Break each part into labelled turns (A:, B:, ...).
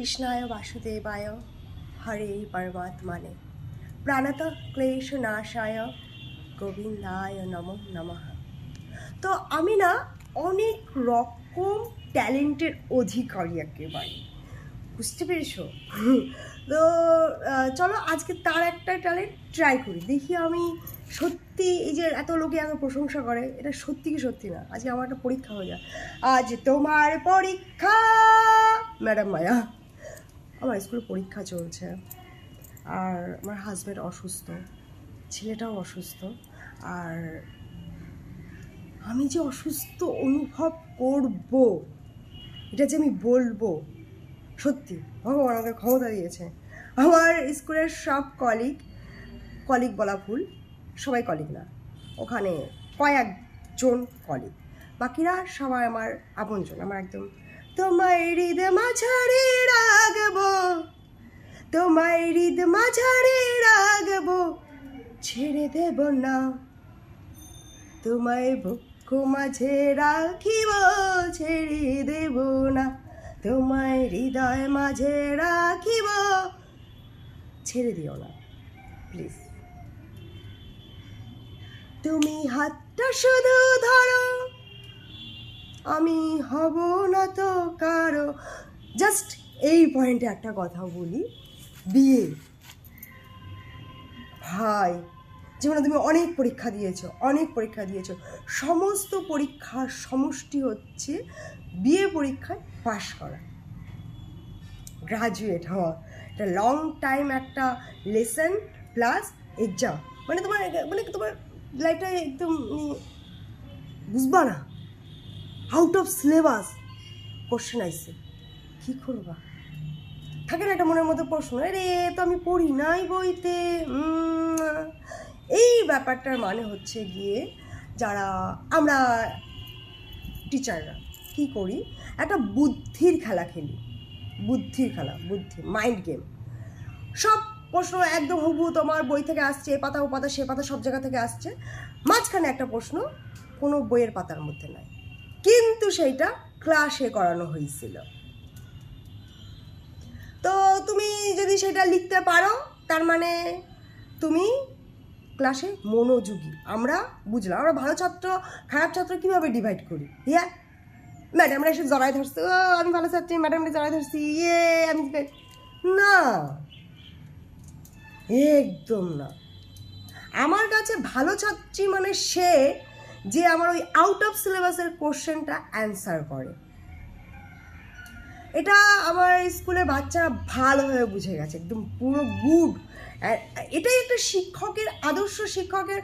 A: কৃষ্ণায় বাসুদেবায় হরে পরমাত্মানে প্রাণত ক্লেশ নাশায় গোবিন্দায় নম নমঃ। তো আমি না অনেক রকম ট্যালেন্টের অধিকারী একেবারে। বুঝতে পেরেছ? তো চলো আজকে তার একটা ট্যালেন্ট ট্রাই করি। দেখি আমি সত্যি এই যে এত লোকে এত প্রশংসা করে, এটা সত্যি কি সত্যি না? আজকে আমার একটা পরীক্ষা হয়ে যায় আজ তোমার পরীক্ষা, ম্যাডাম মায়া। আমার স্কুলে পরীক্ষা চলছে। আর আমার হাজব্যান্ড অসুস্থ। ছেলেটাও অসুস্থ। আর আমি যে অসুস্থ অনুভব করব, এটা যে আমি বলব, সত্যি, ভগবান আমাকে ক্ষমতা দিয়েছে। আমার স্কুলের সব কলিগ কলিগ বলা ভুল, সবাই কলিগ না। ওখানে কয়েকজন কলিগ বাকিরা সবাই আমার আপনজন, আমার একদম তোমায় হৃদ মাঝারে রাখব, তোমায় হৃদ মাঝারে রাখব, ছেড়ে দেব না। তোমায় বক্ষ মাঝে রাখিব, ছেড়ে দেব না। তোমায় হৃদয় মাঝে রাখিব, ছেড়ে দিও না, প্লিজ। তুমি হাতটা শুধু ধরো আমি হব না তো কারও। জাস্ট এই পয়েন্টে একটা কথা বলি। বিয়ে। ভাই, জীবনে তুমি অনেক পরীক্ষা দিয়েছ, অনেক পরীক্ষা দিয়েছ। সমস্ত পরীক্ষার সমষ্টি হচ্ছে বিয়ে পরীক্ষায় পাশ করা। গ্রাজুয়েট হওয়া। এটা লং টাইম একটা লেসন প্লাস এক্সাম মানে তোমার মানে তোমার লাইফটা একদম বুঝবা না। আউট অফ সিলেবাস কোশ্চেন আইসে কী করবা? থাকে না একটা মনের মধ্যে প্রশ্ন, আরে, তো আমি পড়ি নাই বইতে। এই ব্যাপারটার মানে হচ্ছে গিয়ে যারা, আমরা টিচাররা কি করি? একটা বুদ্ধির খেলা খেলি। বুদ্ধির খেলা, বুদ্ধি মাইন্ড গেম সব প্রশ্ন একদম হুবু তোমার বই থেকে আসছে এ পাতা ও পাতা, সে পাতা সব জায়গা থেকে আসছে। মাঝখানে একটা প্রশ্ন কোনো বইয়ের পাতার মধ্যে নাই। কিন্তু সেইটা ক্লাসে করানো হয়েছিল। তো তুমি যদি সেটা লিখতে পারো, তার মানে তুমি ক্লাসে মনোযোগী। আমরা বুঝলাম, আমরা ভালো ছাত্র, খারাপ ছাত্র কীভাবে ডিভাইড করি? ইয়া ম্যাডামরা এসে জড়াই ধরছে, ও, আমি ভালো ছাত্রী ম্যাডামরা জড়াই ধরছি ইয়ে আমি না, একদম না। আমার কাছে ভালো ছাত্রী মানে সে যে আমার ওই আউট অফ সিলেবাসের কোশ্চেনটা অ্যান্সার করে। এটা আমার স্কুলের বাচ্চারা ভালোভাবে বুঝে গেছে, একদম পুরো গুড এটাই একটা শিক্ষকের, আদর্শ শিক্ষকের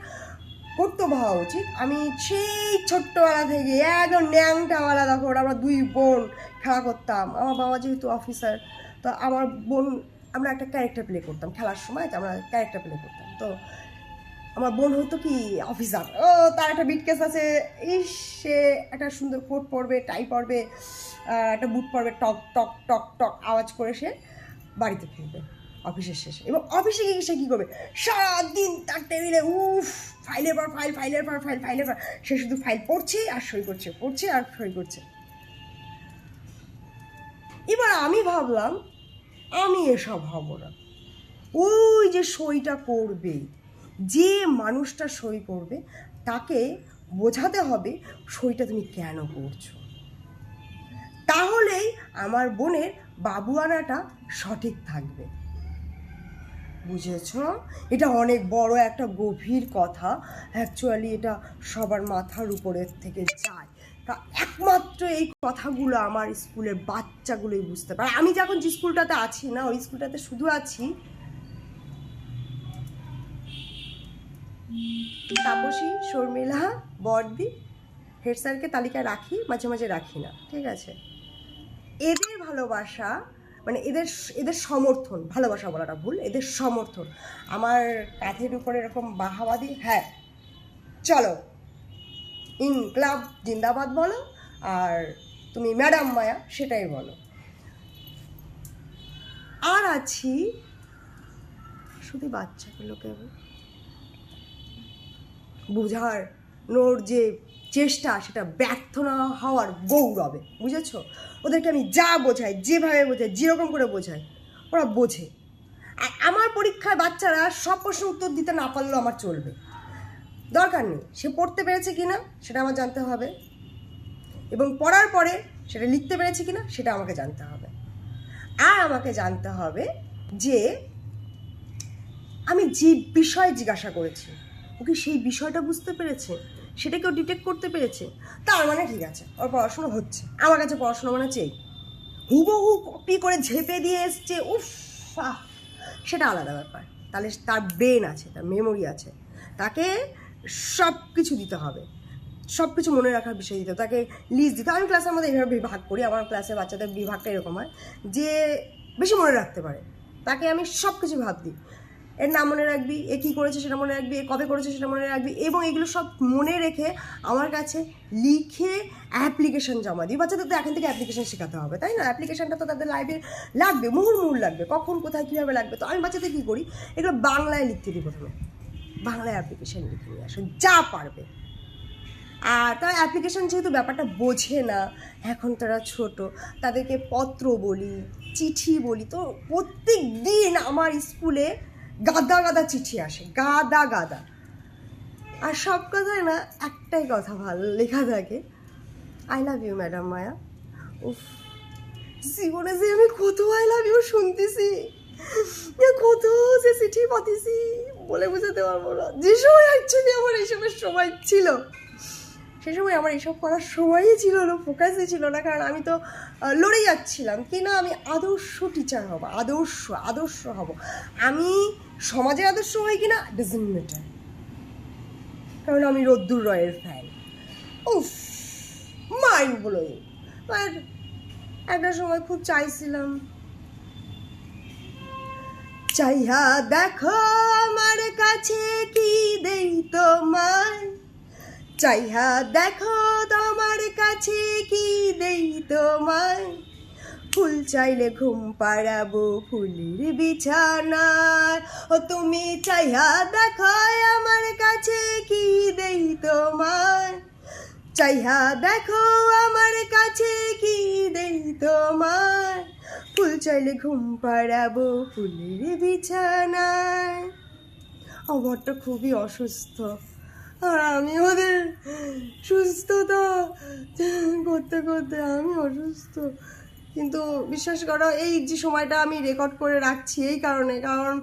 A: কর্তব্য হওয়া উচিত। আমি সেই ছোট্টবেলা থেকে একদম ন্যাংটাওয়ালা দেখো আমরা দুই বোন খেলা করতাম। আমার বাবা যেহেতু অফিসার তো আমার বোন, আমরা একটা ক্যারেক্টার প্লে করতাম খেলার সময় আমরা ক্যারেক্টার প্লে করতাম। তো আমার বোন হতো কি অফিসার ও, তার একটা বিটকেস আছে। ইস, সে একটা সুন্দর কোট পরবে টাই পরবে একটা বুট পরবে, টক টক টক টক আওয়াজ করে সে বাড়িতে ফিরবে, অফিসের শেষে। এবং অফিসে গিয়ে সে কী করবে? সারাদিন তার টেবিলে উফ ফাইলের পর ফাইল ফাইলের পর ফাইল ফাইলের পর সে শুধু ফাইল পড়ছে আর সই করছে, পড়ছে আর সই করছে। এবার আমি ভাবলাম, আমি এসব হব না। ওই যে সইটা করবে যে মানুষটা সই করবে, তাকে বোঝাতে হবে সইটা তুমি কেন করছ। তাহলেই আমার বোনের বাবুয়ানাটা সঠিক থাকবে। বুঝেছ? এটা অনেক বড় একটা গভীর কথা। অ্যাকচুয়ালি এটা সবার মাথার উপরের থেকে যায়। তা একমাত্র এই কথাগুলো আমার স্কুলের বাচ্চাগুলোই বুঝতে পারে। আমি যখন যে স্কুলটাতে আছি না, ওই স্কুলটাতে শুধু আছি তাপসী, শর্মিলা, বর্দি, হেড স্যারকে তালিকায় রাখি, মাঝে মাঝে রাখি না, ঠিক আছে? এদের ভালোবাসা মানে এদের এদের সমর্থন, ভালোবাসা বলাটা ভুল, এদের সমর্থন। আমার কাঁধের উপরে এরকম বাহাবাদি হ্যাঁ চলো। ইন ক্লাব জিন্দাবাদ বলো, আর তুমি ম্যাডাম মায়া, সেটাই বলো। আর আছি, শুধু বাচ্চাগুলোকে বুঝার, নোর যে চেষ্টা, সেটা ব্যর্থ না হওয়ার গৌরবে। বুঝেছ? ওদেরকে আমি যা বোঝাই, যেভাবে বোঝাই, যেরকম করে বোঝাই, ওরা বোঝে। আমার পরীক্ষায় বাচ্চারা সব প্রশ্ন উত্তর দিতে না পারলেও আমার চলবে। দরকার নেই, সে পড়তে পেরেছে কিনা, সেটা আমার জানতে হবে। এবং পড়ার পরে সেটা লিখতে পেরেছে কিনা, সেটা আমাকে জানতে হবে। আর আমাকে জানতে হবে যে, আমি যে বিষয় জিজ্ঞাসা করেছি ও কি সেই বিষয়টা বুঝতে পেরেছে? সেটা কেউ ডিটেক্ট করতে পেরেছে? তার মানে ঠিক আছে, ওর পড়াশোনা হচ্ছে। আমার কাছে পড়াশোনা মানে চেয়ে হুবহু কপি করে ঝেপে দিয়ে এসছে, উফ সেটা আলাদা ব্যাপার। তাহলে তার ব্রেন আছে, তার মেমোরি আছে। তাকে সব কিছু দিতে হবে। সব কিছু মনে রাখার বিষয় দিতে তাকে লিস্ট দিতে। আমি ক্লাসের মধ্যে এইভাবে বিভাগ করি, আমার ক্লাসে বাচ্চাদের বিভাগটা এরকম হয় যে বেশি মনে রাখতে পারে। তাকে আমি সব কিছু ভাব দিই। এর নাম মনে রাখবি, এ কী করেছে সেটা মনে রাখবি, এ কবে করেছে সেটা মনে রাখবি, এবং এগুলো সব মনে রেখে আমার কাছে লিখে অ্যাপ্লিকেশন জমা দিই। বাচ্চাদের তো এখন থেকে অ্যাপ্লিকেশন শেখাতে হবে, তাই না? অ্যাপ্লিকেশনটা তো তাদের লাইফে লাগবে মুহুর্মুহুর লাগবে, কখন, কোথায়, কীভাবে লাগবে। তো আমি বাচ্চাদের কী করি, এগুলো বাংলায় লিখতে দিই প্রথমে। বাংলায় অ্যাপ্লিকেশন লিখে নিয়ে আসো, যা পারবে। আর তারা অ্যাপ্লিকেশান যেহেতু ব্যাপারটা বোঝে না, এখন তারা ছোট, তাদেরকে পত্র বলি, চিঠি বলি, তো প্রত্যেক দিন আমার স্কুলে গাদা গাদা চিঠি আসে, গাদা গাদা। আর সব কথায় না একটাই কথা ভালো লেখা থাকে I love you madam Maya উফ, জীবনে যে আমি কত আই লাভ ইউ শুনতেছি কত যে চিঠি পাতিছি বলে বুঝাতে পারব না। যে সময় অ্যাকচুয়ালি আমার এইসবের সময় ছিল সে সময় আমার এসব করার সময়ই ছিল না ফোকাসই ছিল না, কারণ আমি তো লড়ে যাচ্ছিলাম। কি না, আমি আদর্শ টিচার হব, আদর্শ আদর্শ হব। আমি সমাজের আদর্শ হই কিনা ডাজেন্ট ম্যাটার কারণ আমি রদ্দুর রয়ের ফ্যান উফ মাইন্ড ব্লোয়িং বাট একটা সময় খুব চাইছিলাম, চাইহা দেখো আমার কাছে কি দেই তোমায়। চাইহা দেখো তোমার কাছে কি দেই তোমায়? ফুল চাইলে ঘুম পাড়াবো ফুলের বিছানায়। ও তুমি চাইহা দেখো আমার কাছে কি দেই তোমায়? চাইহা দেখো আমার কাছে কি দেই তোমায়? ফুল চাইলে ঘুম পাড়াবো ফুলের বিছানায়। আমারটা খুবই অসুস্থ। আর আমি ওদের সুস্থতা করতে করতে আমি অসুস্থ। কিন্তু বিশ্বাস করো, এই যে সময়টা আমি রেকর্ড করে রাখছি এই কারণে, কারণ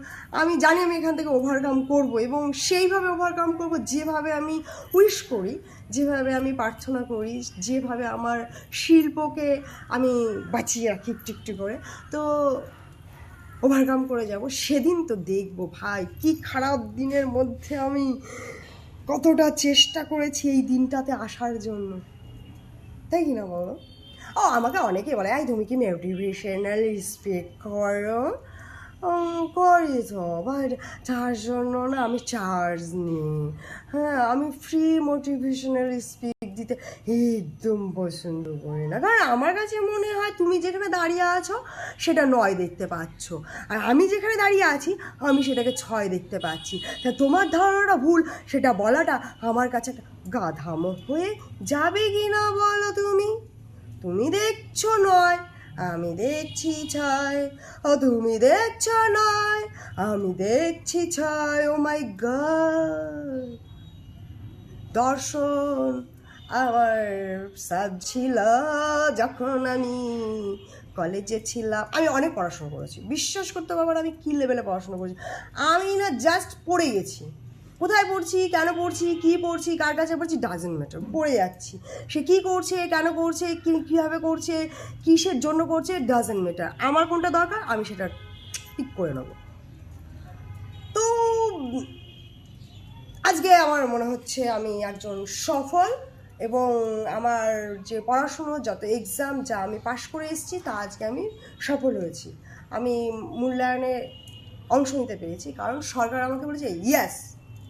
A: আমি জানি আমি এখান থেকে ওভারকাম করব এবং সেইভাবে ওভারকাম করব যেভাবে আমি উইশ করি, যেভাবে আমি প্রার্থনা করি, যেভাবে আমার শিল্পকে আমি বাঁচিয়ে রাখি একটু করে। তো ওভারকাম করে যাব, সেদিন তো দেখব ভাই, কি খারাপ দিনের মধ্যে আমি কতটা চেষ্টা করেছি এই দিনটাতে আসার জন্য। তাই কি না বলো? ও, আমাকে অনেকে বলে আই তুমি কি মোটিভেশনাল স্পিক করো করি তো বাট তার জন্য না আমি চার্জ নিই। হ্যাঁ আমি ফ্রি মোটিভেশনাল স্পিক দিতে একদম পছন্দ করি না। কারণ আমার কাছে মনে হয় তুমি যেখানে দাঁড়িয়ে আছো, সেটা নয় দেখতে পাচ্ছ। আর আমি যেখানে দাঁড়িয়ে আছি, আমি সেটাকে ছয় দেখতে পাচ্ছি। তা তোমার ধারণাটা ভুল, সেটা বলাটা আমার কাছে একটা গাধামো হয়ে যাবে কি না বলো তুমি? তুমি দেখছ নয়। আমি দেখছি ছয় ও তুমি দেখছ নয়, আমি দেখছি ছয় ও মাই গড। দর্শন আমার সাব ছিল যখন আমি কলেজে ছিলাম। আমি অনেক পড়াশোনা করেছি। বিশ্বাস করতে পারব আমি কী লেভেলে পড়াশোনা করেছি। আমি না জাস্ট পড়ে গেছি। কোথায় পড়ছি, কেন পড়ছি, কী পড়ছি, কার কাছে পড়ছি ডাজেন্ট ম্যাটার পড়ে যাচ্ছি। সে কী করছে, কেন করছে, কী, কীভাবে করছে, কিসের জন্য করছে ডাজেন্ট ম্যাটার আমার কোনটা দরকার, আমি সেটা ঠিক করে নেব। তো, আজকে আমার মনে হচ্ছে আমি একজন সফল এবং আমার যে পড়াশুনো, যত এক্সাম যা আমি পাশ করে এসেছি, তা আজকে আমি সফল হয়েছি। আমি মূল্যায়নে অংশ নিতে পেরেছি, কারণ সরকার আমাকে বলেছে ইয়াস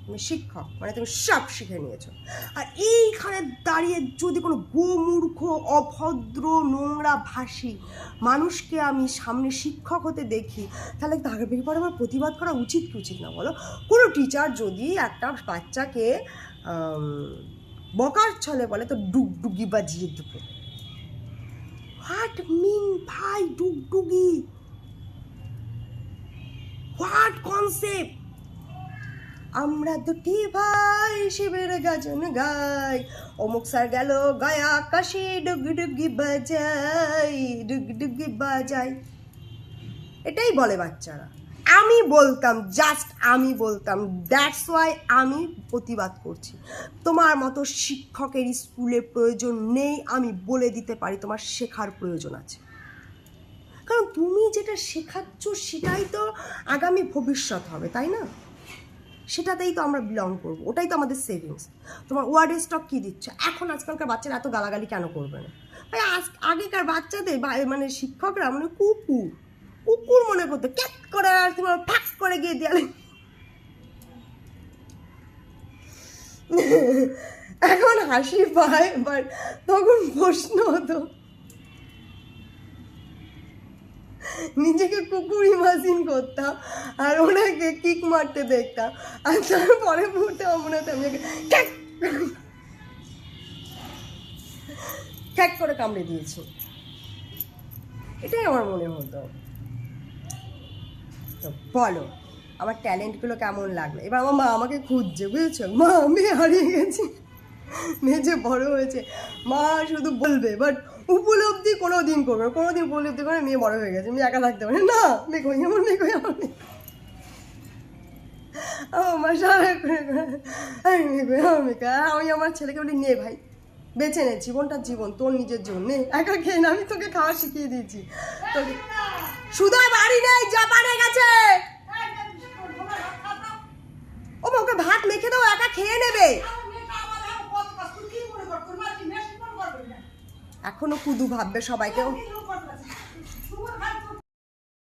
A: তুমি শিক্ষক মানে তুমি সব শিখে নিয়েছো। আর এইখানে দাঁড়িয়ে যদি কোনো গোমূর্খ, অভদ্র, নোংরা ভাষী মানুষকে আমি সামনে শিক্ষক হতে দেখি, তাহলে তার ব্যাপারে আমার প্রতিবাদ করা উচিত কি উচিত না বলো? কোনো টিচার যদি একটা বাচ্চাকে বকার ছলে বলে তো ডুগডুগি বাজিয়ে দেবো। হোয়াট মিন ভাই ডুগডুগি? What concept? আমরা দুটি ভাই শিবের গাজন গাই। অমুক স্যার গেল গায়া আকাশে ডুগডুগি বাজাই ডুগডুগি বাজাই। এটাই বলে বাচ্চারা। আমি বলতাম জাস্ট আমি বলতাম। দ্যাটস ওয়াই আমি প্রতিবাদ করছি। তোমার মতো শিক্ষকের স্কুলে প্রয়োজন নেই, আমি বলে দিতে পারি, তোমার শেখার প্রয়োজন আছে। কারণ তুমি যেটা শেখাচ্ছ, সেটাই তো আগামী ভবিষ্যৎ হবে, তাই না? সেটাতেই তো আমরা বিলং করব, ওটাই তো আমাদের সেভিংস তোমার ওয়ার্ড স্টক কী দিচ্ছে? এখন আজকালকার বাচ্চারা এত গালাগালি কেন করবে না? ভাই, আজ আগেকার বাচ্চাদের মানে শিক্ষকরা মানে কুকুর কুকুর মনে করতো, ক্যাক করে আর তোমার ফ্যাক করে গিয়ে দেয়ালে। এখন হাসি পায় বাট তখন প্রশ্ন হতো নিজেকে কুকুর ইমাজিন করতাম আর ওনাকে কিক মারতে দেখতাম আর তারপরে মুহূর্তে মনে হতো আমি ক্যাক করে কামড়ে দিয়েছি। এটাই আমার মনে হতো। তো বলো, আমার ট্যালেন্টগুলো কেমন লাগল? এবার আমার মা আমাকে খুঁজছে, বুঝেছ? মা, আমি হারিয়ে গেছি। মেয়ে যে বড় হয়েছে, মা শুধু বলবে বাট উপলব্ধি কোনো দিন করবে কোনো দিন উপলব্ধি করে মেয়ে বড় হয়ে গেছে মেয়ে একা থাকতে পারে না মেয়ে কই আমার মেয়ে কই আমার মেয়ে আমার সারা করে আমি মেয়ে কই আমার মেয়ে আমি আমার ছেলেকে বলি নে ভাই বেছে নে জীবনটা জীবন তোর নিজের জন্য নে একা খেয়ে না আমি তোকে খাওয়া শিখিয়ে দিয়েছি তোকে সুধা বাড়ি নেই জাপানে গেছে ও ওকে ভাত মেখে দাও একা খেয়ে নেবে এখনও কুদু ভাববে সবাইকে